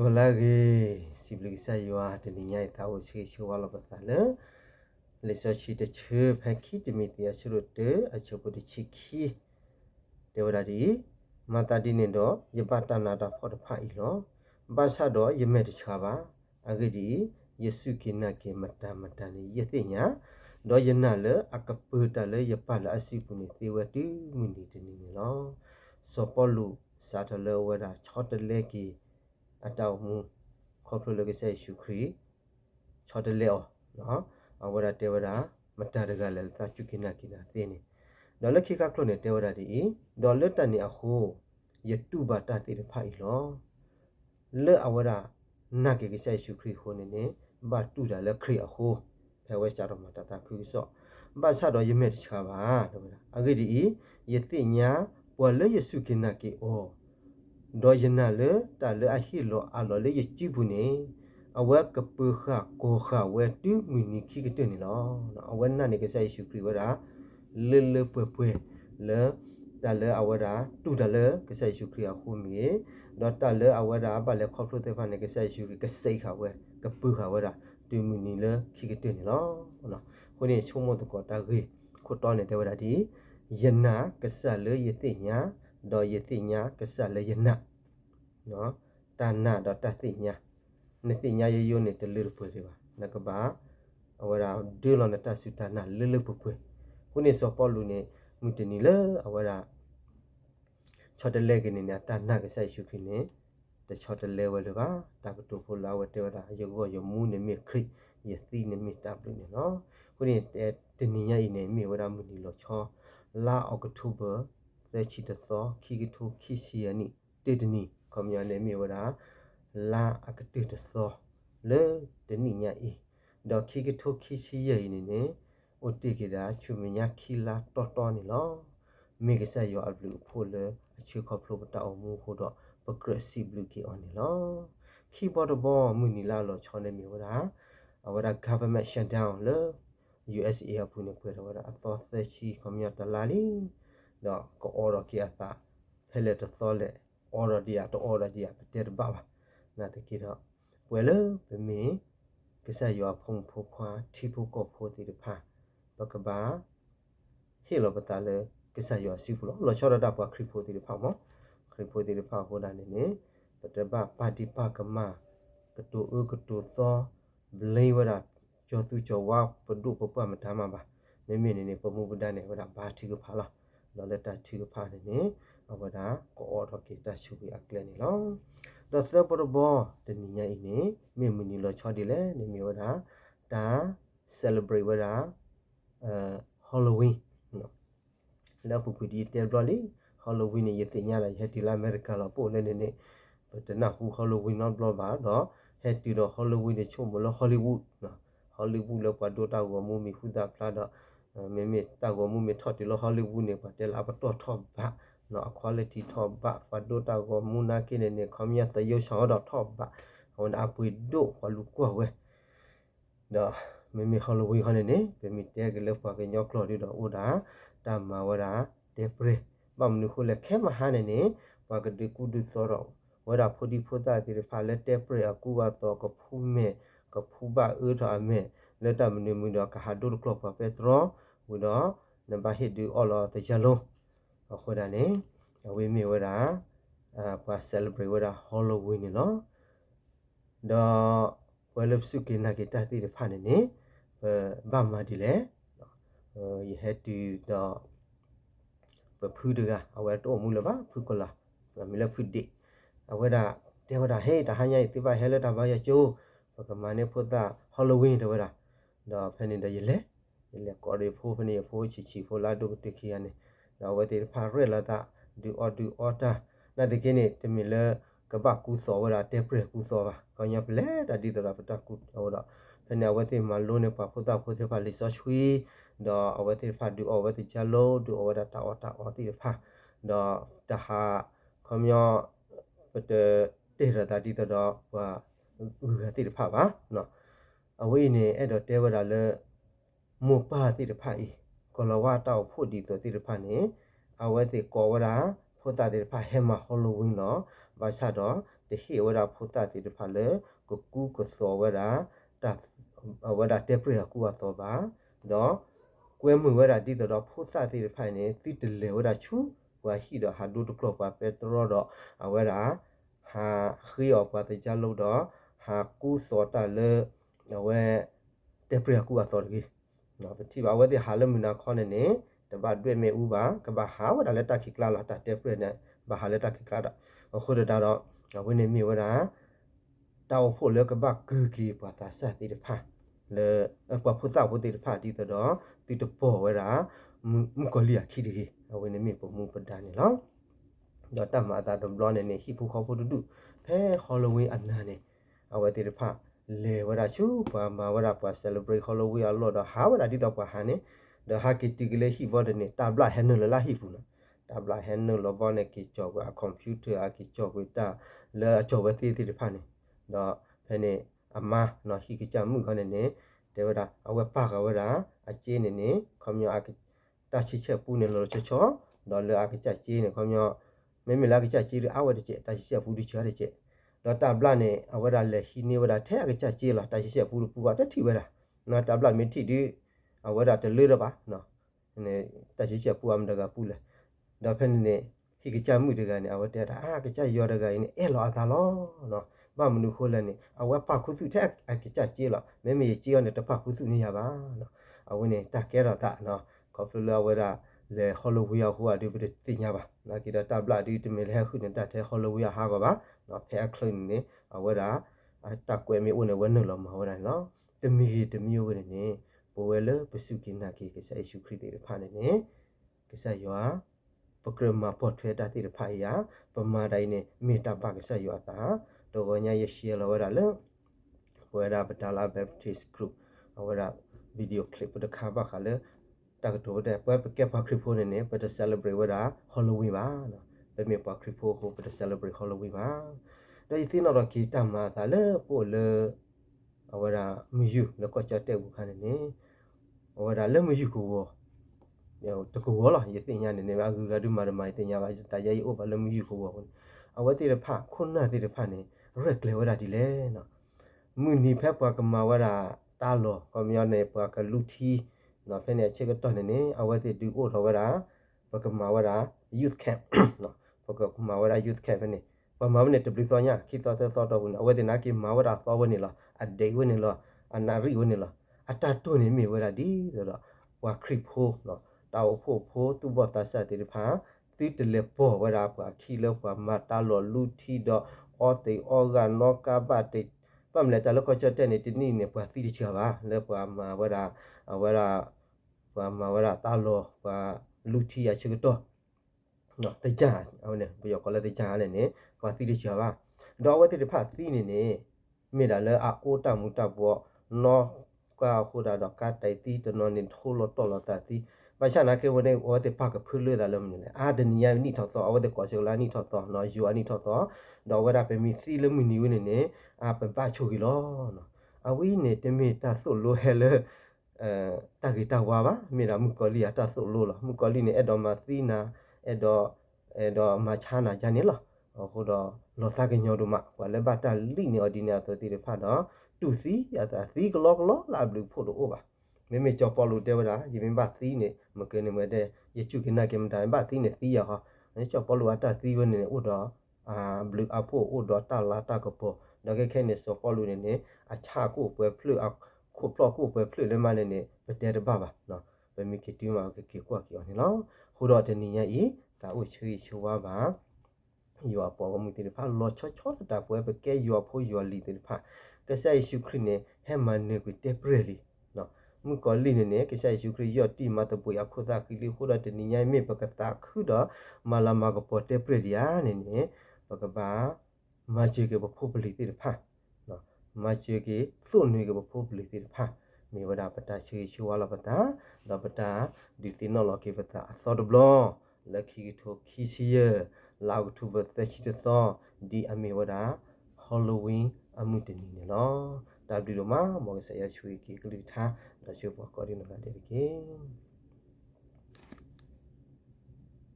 ဝလာကေစီပလိဆာယွာတနိညာတာဝရှိရှိဝါလပသလလေဆချီတချေဖခိတမီတယရှရုတေအချပုတချီခီတေဝရာဒီမတာတိနေတော့ယပတနာတာဖောတဖာဤလောဘာသာတော့ယမေတချာပါအဂတိယေစုကိနကေမတမတနိယသိညာတော့ယနလအကပတလေယပလ အစီပုနိသေဝတိမုန်ဒီတနိလောစောပလူစာတလဝဒချောတလေကီအတောက်မှုခေါပလိုလကဆေရှုခရီချောတလေအောနော်အဝရတေဝရာမတရကလည်းတာချုကိနကိနာသိနေဒေါ်လခိကကလုနေတေဝရာဒီဒေါ်လတန်နီအခုယတုဘတာတိရဖိုင်လောလေအဝရနာကေကဆေရှုခရီခိုနေနေဘတ်တူဒါလခရီအခုဖဲဝဲချတော့မတတာခုဆော့ဘာချတော့ယမေတချာပါတော့အဂိဒီယတိညာပွာလေယစုကိနကေအော ဒေါ်ယနာလေတာလေအဟီလောအလောလေယချိဘူးနေအဝက်ကပခကိုခဝဲတူမီနီခိကတဲ့နေလောအဝဲနာနေကဆိုင်ရှုခရီဝရာလေလေပွပွလေတာလေအဝရာတူတလေကဆိုင်ရှုခရီအခုမီဒေါ်တာလေအဝရာဘာလေခေါပလို့တဲ့ဖာနေကဆိုင်ရှုခရီကစိတ်ခဝဲကပခဝရာတူမီနီလေခိကတဲ့နေလောနော်ခုနေချုံမတကောတာခေခုတော်နေတဲ့ဝရာဒီယနာကဆလေယတိညာ ဒေါ်ယတိညာကဆလေယနာနော်တာနာဒေါ်တသိညာနေသိညာရယုံနေတလူပွေတွေပါနကဘာအဝရာဒူလောနတဆုတာနာလလပွပွေခုနေစောပေါ်လူနေမူတနီလေအဝရာချောတလေကနေနာတာနာကဆိုင်ရှုခိနေတချောတလေဝလေပါတာကတူဖိုလာဝတေဝရာယောဂယောမူနေမြခရိယသိနေမြတပ်လူနေနော်ခုနေတနီညာဤနေမြဝရာမူနီလောချောလာအောက်တိုဘာ သေချီတသောခီကထုခီစီယနီတေတနီခမယနေမြဝရာလာအကတေတသောလေတနီညာဤဒေါ်ခီကထုခီစီယနီနေအိုတေကေဒါချူမညာခီလာတော်တော်နီလောမေကဆက်ယောအဘလူဖိုလေအချေခေါဖလိုပတာအမှုခိုတော့ပဂရက်စီဘလူကီအော်နီလောခီဘော်ဒဘောမူနီလာလောချောနေမြဝရာအဝရာ government shutdown လေ USA အပူနေပွေတော့အသောသက်ရှိခမရတလာလီ တော့ကိုအော်ရကီအသာဖဲလက်တသောလက်အော်ရဒီယာတော့အော်ရဒီယာတဲ့ဘာဘာနာတကီတော့ပွေလဗမင်းကစားရွာဖုံဖူခွာတီဖူကောဖိုတီတဖာဘကဘာဟီလောပတာလေကစားရွာစီဖူလောလောချောရတာပွားခရီဖိုတီတဖာမောခရီဖိုတီတဖာဟိုဒါနေနေပတဘပါတိပကမကတူအကတူသောဘလိဝရာကျော်သူကျော်ဝါပဒုပပမထားမှာပါမိမိနေနေပမှုပဒနဲ့ဝဒဘာတိကဖာလား လောလက်တာတိကဖာနေနေအဝဒကိုအော်ထကေတရှုပြီးအကလနေလောတော့သပရဘောတနိညာအင်းနေမိမနီလောချော်ဒီလေနေမြဝဒတာ celebrate ဝဒအဲ Halloween နော်လောက်ပူဒီတယ်ဘလီ Halloween ရတဲ့ညလာရတီလာအမေရိကလောပို့နေနေနေဘတ်နာဟူ Halloween နော်ဘလဘာတော့ဟက်တီတော့ Halloween ချုံမလို့ Hollywood နော်ဟောလိဝုလောက်ပါဒိုတာကိုမူမီခုဒါဖလာတော့ မေမေတာကိုမူမီထော်တီလောဟောလိဝုနေပါတဲလာပတော့ထော့ဘာနော် quality ထော့ဘာဖဒိုတာကိုမူနာကိနေနေခမရတယုရှောတော့ထော့ဘာဟိုအပွေဒိုဟောလူကွာဝဲတော့မေမေဟောလဝီခနေနေပေမီတဲကလေးပါကညောကလော်ဒီတော့ဥဒါတမဝရာတေပရေဘမ်နုခုလက်ခဲမဟာနေနေပါကဒီကုဒုသောတော့ဝရာဖိုဒီဖိုတာတိဖာလက်တေပရေအကူဝါတော့ကဖူးမဲကဖူဘာအထအမေလက်တမနေမှုတော့ကဟာဒိုကလော့ပပက်ထရော ဝီတော့နံပါတ်ဟစ်ဒီအော်လောတကြလုံးအခုဒါနေဝေးမြေဝရာအပါဆယ်ဘရီဝရာဟောလိုဝင်းနော်တော့ဝဲလပ်စုကိနာကိတတိရဖာနေနေဘာမဒီလေယဟက်တီတော့ပဖူးတကအဝဲတော့မူလပါဖူကလာမီလဖူဒီအဝဲဒါတေဝဒါဟေးတဟန်ရိုက်တိပါဟဲလတာဘာရချိုးပကမနေဖုဒဟောလိုဝင်းတဝရတော့ဖနေတယ်ရလေ ရလေကော်ရီဖိုးဖနေဖိုးချီချီဖိုလာဒုတခိယနေတော့ဝတေဖာရက်လာတာဒူအော်ဒူအော်တာနာတကင်းနေတမီလကပကူစောဝရတေပရကူစောပါကောညပလေတဒီတရာပတကူဟောတော့ဖနေဝတေမလုံးနေပါဖုဒဖုဒဖာလီဆောချွီတော့အဝတေဖာဒူအဝတေချလိုဒူအဝဒတာအော်တာအော်တီဖာတော့တဟာခမျောပတတေရတာဒီတော့ဟာဥကတိတဖပါနော်အဝိနေအဲ့တော့တဲဝရလဲ မောပါတိတဖဤကောလဝတောက်ဖို့ဒီဆိုတိတဖနေအဝဲတိကောဝရာဖို့တာတိတဖဟဲမဟောလိုဝင်းနော်ဘာချတော့တတဟိဝရာဖုတာတိတဖာလေကိုကူကိုစောဝရာတာဝရာတေပရကူအသောပါတော့ကွဲမှုဝရာတိတော့ဖုတာတိတဖာနေတိတလေဝရာချူဝါဟီတော့ဟာဒုတကလောပါပက်ထရောတော့အဝရာဟာခီယောပါတကြလို့တော့ဟာကူစောတာလေဝဲတေပရကူအသောကြီး နော်ပတိပါဝဲတဲ့ဟာလမနာခေါနေနေတပတ်တွေ့မဲ့ဥပါကဘာဟာဝဒါလက်တခိကလာလာတာတေပရနဲ့ဘာဟာလက်တခိကလာတာခုရတာတော့ဝင်းနေမြေဝရာတောက်ဖို့လေကဘာကူကီပါတာဆက်တိတဖာလေပပဖုတာဝတိတဖာတိတော့တိတပေါ်ဝရာမကလီယာခိဒီဝင်းနေမြေပမှုပဒန်နော်တော့တမတာဒဘလနေနေဟိဖူခေါ်ဖို့တူဖဲဟောလိုဝင်းအနာနေအဝတိတဖာ လေဝရာချူပါမဝရာပါ celebrate halloween အလောတော့ဟာဝရာတိတော့ပါဟာနေဒဟာကီတီကလေဟိဘောဒနေတဘလာဟန်နလလာဟိဖူနော်တဘလာဟန်နလဘောနေကီချောကကွန်ပျူတာအကီချောကတာလဲအချောဝတိတိတဖာနေတော့ဖဲနေအမနော်ဟိကကြမှုခနဲ့နေတေဝရာအဝပါကဝရာအကျေးနေနေခမယောအကတာချီချက်ပူနေလို့ချောချောတော့လဲအကကြကျေးနေခမယောမေမေလာကကြကျေးအဝတကျတာချီချက်ပူဒီချာတဲ့ကျ တော့တဘလနဲ့အဝရလေဟိနေဝရထဲအကကြကျေးလာတာချီချက်ပူပူကတက်ထီဝရနော်တဘလမီတီဒီအဝရတလေရပါနော်နေတာချီချက်ပူအမတကပူလေတော့ဖက်နေဟိကကြမှုတကနေအဝတဲတာအာကကြရောတကနေအဲလောအသာလောနော်ဘာမနုခိုးလည်းနေအဝပခုစုထဲအကကြကျေးလာမဲမေကျေးရနေတပခုစုနေရပါနော်အဝင်းနေတကဲတော့တာနော်ကော်ဖလူလာဝရလေဟောလိုဝီယာဟိုအဒီပတိညာပါနာကီတာဘလာဒီတမီလေခုနေတာတဲ့ဟောလိုဝီယာဟာကပါ နော်ဖဲခလင်းနေအဝရအတကွဲမီဦးနေဝနလောမဟောတယ်နော်တမီတမီဝနေနေဘဝလေပစုကိနာကီကဆာယေရှုခရစ်တေဖာနေနေကဆာယောပကရမပေါ်ထွေတာတိဖာယာပမာတိုင်းနေမေတ္တာပကဆာယောတာတော့ညာယေရှေလောဝရလေဝရပတလာဘက်တစ်ဂရုအဝရဗီဒီယိုကလစ်ပဒခါပါခါလေတကတော့တဲ့ပွဲပကက်ပါခရစ်ဖိုနေနေပဒ celebrate ဝရ Halloween ပါနော် ပမေပါခရစ်ဖိုကိုပဒ celebrate Halloween ပါတော့ဒီစင်းတော့ကီတမသာလေပို့လေအဝရမယူလကောချတဲ့ဘူးခါနေနေအဝရလက်မယူကိုယောတကူဝလာယသိညာနေနေပါကူကဒုမာရမိုင်တင်ညာပါတရရေးအိုဘာလက်မယူကိုအဝတိရဖခုနတိရဖနေရက်လေဝရဒီလေနော်မူနီဖက်ပွားကမာဝရတာလောကမယနေပွားကလူထီနော်ဖက်နေချက်ကတော့နေနေအဝတိဒူအိုတော်ဝရပကမာဝရ youth camp နော် ပကမာဝရ youth camp နေပမာမနေတပလီစောညာခိသောသောတော်ဘူးအဝတိနာကိမာဝရသောဝနေလားအဒေဝနေလားအနာရိဝနေလားအတတုနေမိဝရဒီဆိုတော့ဝါခရစ်ဖိုးနော်တောက်ဖို့ဖိုးသူဘောတဆတ်တိဖာတိတလေပေါ်ဝရပါခီလောပါမတာလောလူထီတော့အောတေအောဂနောကပတေပမ်လက်တလကောချတဲ့နေတနိနေပွားတိချာပါလေပွားမှာဝရဝရပွားမှာဝရတာလောပွားလူထီရချကတော့ နော်တကြအောင်နေဘယောကလည်းတကြလည်းနေပွားတိချာပါတော့ဝတိတဖတ်တိနေနေမိဒါလေအိုတမှုတဘောနောကခုဒါတော့ကတိုင်တီတနော်နေထိုးလို့တော်လို့တတိပချနာကေဝနေဝတ်ပကဖုလွေတယ်လို့မြင်တယ်အာဒနီယာနိထောက်သောအဝတ်ကောချူလာနိထောက်သောနော်ယူအနိထောက်သောတော့ဝရပမီစီလမီနီဝနေနေအာပပချိုကီလောနော်အဝိနေတမေတဆုလိုဟဲလေအဲတဂီတဝါပါမြေရာမူကလီယာတဆုလိုလားမူကလီနေအဲ့တော့မသီနာ အဲ့တော့အဲ့တော့မချာနာဂျာနေလားဟိုတော့လောသကညောတို့မဟိုလည်းပါတလိနေအော်ဒီနာဆိုတီဖတ်တော့တူစီရတာစီကလောကလောလာဘလူဖို့လို့ပါမေမေကြောပေါ်လို့တဲဝတာယမင်းပါသီးနေမကင်းနေမတဲ့ယချုကိနာကေမတိုင်းပါသီးနေသီးရဟာအဲကြောပေါ်လို့အတာသီးဝနေဥတော်အာဘလူအဖို့ဥတော်တလာတကပေါ်တော့ခဲခဲနေစောပေါ်လို့နေနေအချာကိုပွဲဖလူအခုပလော့ကိုပွဲဖလူလည်းမနေနေပတဲတပါပါနော်ဘယ်မိကတီမာကကေကွာကီအောင်နော် ဟိုတော့တနည်းရဲ့ဤဒါဥချွေချွာပါယောပေါ်မူတီဖာလောချောချောတာပွဲပဲကဲယောဖို့ယောလီတီဖာကဆဲရှုခရနေဟဲမန်နေကိုတေပရလီမှုကလိနေနေကရှာယူခရီယော့တီမတ်ပူရခုသာကီလီခုရတနိညာမေပကတာခုတော့မလာမကပေါ်တေပရဒီယာနေနေပကပါမချေကဘဖို့ပလီတိဖာနော်မချေကစုန်နွေကဘဖို့ပလီတိဖာ မေဝဒပတာချေချူဝါလပတာဒပတာဒီတိနောလကေပတာအသောဒဘလောလက်ခီထိုခီစီယလောက်ထုဘသက်ချီသောဒီအမေဝဒဟောလိုဝင်းအမှုတနီနေလော W မှာမော်ဆရာရွှေကီကလီထားဒါရှိပေါ်ကော်ဒီနိုလာတေကေ